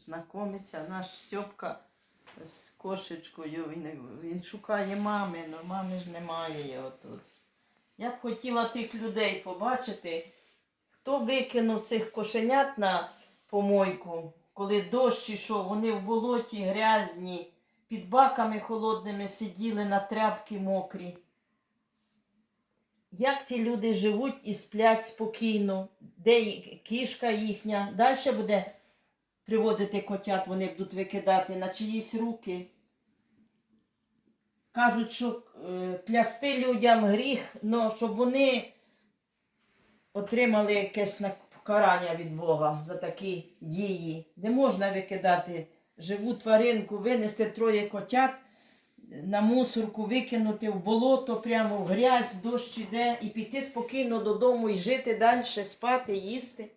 знайомиться наш Стьопка з кошечкою. Він, він шукає мами, але мами ж немає його тут. Я б хотіла тих людей побачити, хто викинув цих кошенят на помойку, коли дощ ішов, вони в болоті грязні, під баками холодними сиділи на тряпки мокрі. Як ті люди живуть і сплять спокійно, де кішка їхня, далі буде приводити котят, вони будуть викидати на чиїсь руки. Кажуть, що е, плясти людям гріх, але щоб вони отримали якесь покарання від Бога за такі дії. Не можна викидати живу тваринку, винести троє котят на мусорку, викинути в болото, прямо в грязь, дощ іде, і піти спокійно додому і жити далі, спати, їсти.